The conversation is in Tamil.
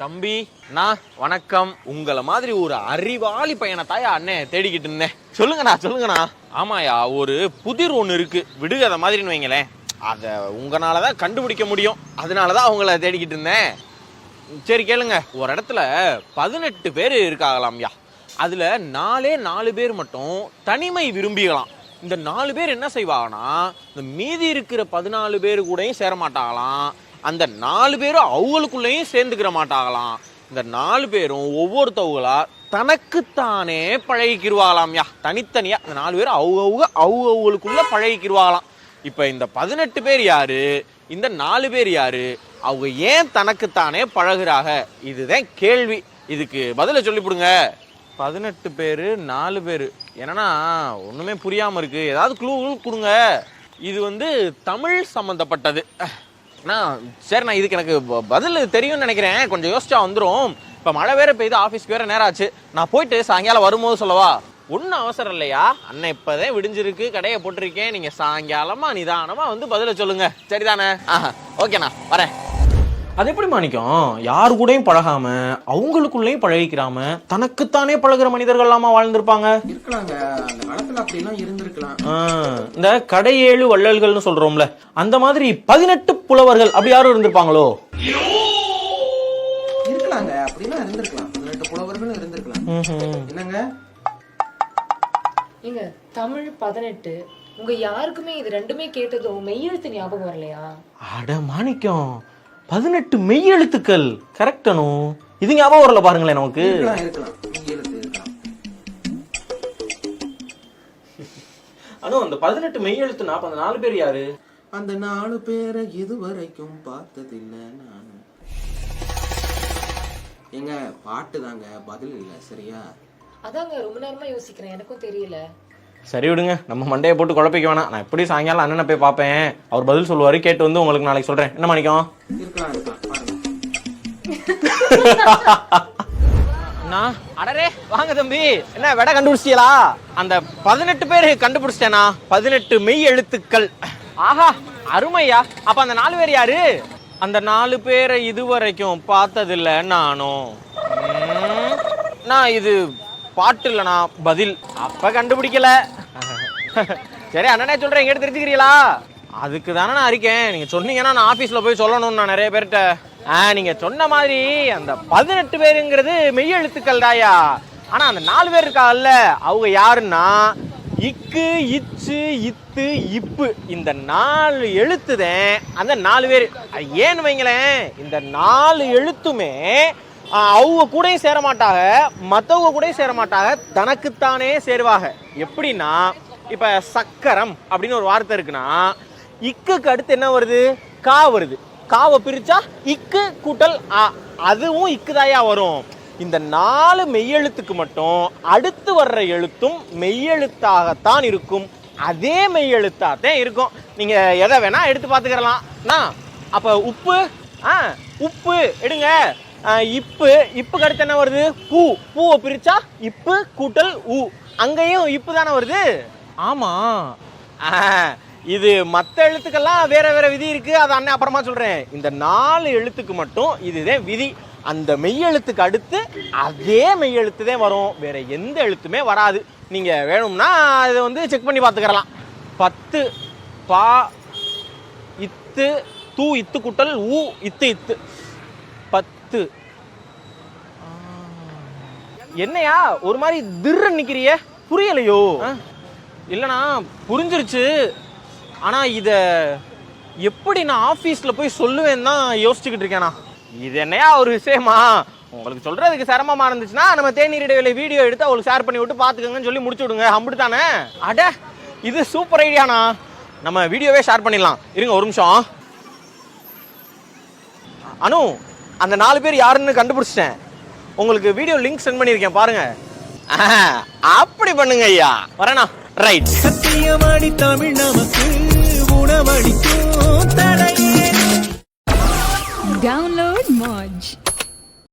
தம்பி நான் வணக்கம். உங்களை மாதிரி ஒரு அறிவாளி பையனை தாயா அண்ணே தேடிக்கிட்டு இருந்தேன். சொல்லுங்கண்ணா சொல்லுங்கண்ணா. ஆமாயா ஒரு புதிர் ஒன்று இருக்கு. விடுகதை மாதிரின்னு வைங்களேன். அதை உங்களால தான் கண்டுபிடிக்க முடியும். அதனால தான் அவங்கள தேடிக்கிட்டு இருந்தேன். சரி கேளுங்க. ஒரு இடத்துல பதினெட்டு பேர் இருக்காகலாம்யா அதில் நாலே நாலு பேர் மட்டும் தனிமை விரும்பிகளாம். இந்த நாலு பேர் என்ன செய்வாங்கன்னா இந்த மீதி இருக்கிற பதினாலு பேர் கூடயும் சேர மாட்டாங்களாம். அந்த நாலு பேரும் அவங்களுக்குள்ளேயும் சேர்ந்துக்கிற மாட்டாங்களாம். இந்த நாலு பேரும் ஒவ்வொருத்தவங்களா தனக்குத்தானே பழகிக்கிருவாங்களாம்யா தனித்தனியா இந்த நாலு பேரும் அவங்கவுங்க அவங்க அவங்களுக்குள்ள பழகிக்கிருவாங்களாம் இப்ப இந்த பதினெட்டு பேர் யாரு? இந்த நாலு பேர் யாரு? அவங்க ஏன் தனக்குத்தானே பழகுறாங்க? இதுதான் கேள்வி. இதுக்கு பதில சொல்லிவிடுங்க பதினெட்டு பேர் நாலு பேர். என்னன்னா ஒன்றுமே புரியாமல் இருக்குது ஏதாவது க்ளூ கொடுங்க. இது வந்து தமிழ் சம்மந்தப்பட்டது அண்ணா சரிண்ணா இதுக்கு எனக்கு ப- பதில் தெரியும்னு நினைக்கிறேன். கொஞ்சம் யோசிச்சா வந்துடும் இப்போ மழை வேற பெய்யுது ஆஃபீஸ்க்கு வேற நேரம் ஆச்சு. நான் போயிட்டு சாயங்காலம் வரும்போது சொல்லவா? ஒன்றும் அவசரம் இல்லையா? அண்ணன் இப்போதான் விடிஞ்சிருக்கு கடையை போட்டிருக்கேன். நீங்கள் சாயங்காலமாக நிதானமாக வந்து பதில சொல்லுங்க. சரிதானே? ஆஹா ஓகேண்ணா வரேன். அது எப்படி மாணிக்கம்? யாரு கூடயும் பழகாம அவங்களுக்குள்ளேயும் பழகிக்கிறாம தனக்குத்தானே பழகுற மனிதர்கள்லாமா வாழ்ந்திருப்பாங்க? இருக்கலாங்க. அந்த காலத்துல அப்படிலாம் இருந்திருக்கலாம். ஆ, இந்த கடையேழு வள்ளல்கள்னு சொல்றோம்ல அந்த மாதிரி பதினெட்டு புலவர்கள் அப்படி யாரும் இருந்திருப்பாங்களோ? இருக்கலாங்க. அப்படிலாம் இருந்திருக்கலாம். பதினெட்டு புலவர்களும் இருந்திருக்கலாம். என்னங்க? ஏங்க தமிழ் பதினெட்டு உங்க யாருக்குமே இது ரெண்டுமே கேட்டதும் மெய்யெழுத்து ஞாபகம் வரலையா? அட மாணிக்கம் பதினெட்டு மெய்யெழுத்துக்கள். கரெக்டனு இது ஞாபகம் வரல பாருங்களேன் நமக்கு. இருக்கலாம் இருக்கலாம். நீங்க எழுத்து இருக்கலாம். அனு அந்த பதினெட்டு மெய்யெழுத்து நாற்பது நாலு பேர் யாரு? அந்த நாலு பேரை இதுவரைக்கும் பார்த்ததில்லை நான். ஏங்க பாட்டு தாங்க பதில் இல்ல சரியா? அதாங்க ரொம்ப நேரமா யோசிக்கிறேன் எனக்கும் தெரியல. சரி விடுங்க நம்ம மண்டையை போட்டு குழப்பிக்க வேணாம். நான் எப்படி சாயங்காலம் அண்ணனை போய் பார்ப்பேன்? அவர் பதில் சொல்லுவாரு கேட்டு வந்து உங்களுக்கு நாளைக்கு சொல்றேன். என்ன மாணிக்கம்? அண்ணா அடரே வாங்க தம்பி. என்ன விட கண்டுபிடிச்சியலா அந்த பதினெட்டு பேர் கண்டுபிடிச்சிட்டேனா? பதினெட்டு மெய் எழுத்துக்கள். ஆஹா அருமையா. அப்ப அந்த நாலு பேர் யாரு? அந்த நாலு பேரை இதுவரைக்கும் பார்த்ததில்ல நானும். நான் இது பாட்டு இல்லைண்ணா பதில். அப்ப கண்டுபிடிக்கல. சரி அண்ணனே சொல்கிறேன் எங்கிட்ட தெரிஞ்சுக்கிறீங்களா? அதுக்கு தானே நான் இருக்கேன். நீங்கள் சொன்னீங்கன்னா நான் ஆஃபீஸில் போய் சொல்லணும்னு நான் நிறைய பேர்கிட்ட. ஆ நீங்கள் சொன்ன மாதிரி அந்த பதினெட்டு பேருங்கிறது மெய்யெழுத்துக்கள் தாயா ஆனால் அந்த நாலு பேர் இருக்காங்கல்ல அவங்க யாருன்னா இக்கு இச்சு இத்து இப்பு. இந்த நாலு எழுத்துதேன் அந்த நாலு பேர். ஏன்னு வைங்களேன் இந்த நாலு எழுத்துமே அவங்க கூடயும் சேரமாட்டாக மற்றவங்க கூடயும் சேரமாட்டாக தனக்குத்தானே சேருவாங்க. எப்படின்னா இப்போ சக்கரம் அப்படின்னு ஒரு வார்த்தை இருக்குன்னா இக்குக்கு அடுத்து என்ன வருது? கா வருது. காவை பிரித்தா இக்கு கூட்டல் ஆ அதுவும் இக்குதாயா வரும். இந்த நாலு மெய்யெழுத்துக்கு மட்டும் அடுத்து வர்ற எழுத்தும் மெய்யெழுத்தாகத்தான் இருக்கும். அதே மெய்யெழுத்தாத்தான் இருக்கும். நீங்க எதை வேணா எடுத்து பார்த்துக்கிறலாம். அண்ணா, அப்ப உப்பு ஆ உப்பு எடுங்க. இப்பு இப்புக்கு அடுத்து என்ன வருது? பூ. பூவை பிரிச்சா இப்பு கூட்டல் ஊ அங்கேயும் இப்பு தானே வருது? ஆமாம் ஆ, இது மற்ற எழுத்துக்கெல்லாம் வேற வேற விதி இருக்கு. அதை அண்ணன் அப்புறமா சொல்றேன். இந்த நாலு எழுத்துக்கு மட்டும் இதுதான் விதி. அந்த மெய்யெழுத்துக்கு அடுத்து அதே மெய்யெழுத்து தான் வரும். வேற எந்த எழுத்துமே வராது. நீங்க வேணும்னா இதை வந்து செக் பண்ணி பார்த்துக்கிறலாம். பத்து பா இத்து தூ இத்து குட்டல் ஊ இத்து இத்து. பத்து. என்னையா? ஒரு மாதிரி திர்ரு நிக்கிறிய. புரியலையோ? இல்லைனா புரிஞ்சிருச்சு. ஆனால் இதை எப்படி நான் ஆஃபீஸில் போய் சொல்லுவேன் தான் யோசிச்சுக்கிட்டு இருக்கேனா இது என்னையா ஒரு விஷயமா? உங்களுக்கு சொல்றதுக்கு சிரமமா இருந்துச்சுன்னா நம்ம தேநீர் இடைவேளை வீடியோ எடுத்து அவங்களுக்கு ஷேர் பண்ணி விட்டு பாத்துக்கோங்கன்னு சொல்லி முடிச்சு விடுங்க. அப்படி தானே அட இது சூப்பர் ஐடியாண்ணா நம்ம வீடியோவே ஷேர் பண்ணிடலாம். இருங்க ஒரு நிமிஷம். அனு அந்த நாலு பேர் யாருன்னு கண்டுபிடிச்சிட்டேன். உங்களுக்கு வீடியோ லிங்க் சென்ட் பண்ணியிருக்கேன் பாருங்க. அப்படி பண்ணுங்க ஐயா. வரேண்ணா. ரைட் சத்தியமாடி தமிழ் நமக்கு உணவளிக்கும் தடையே Download Moj.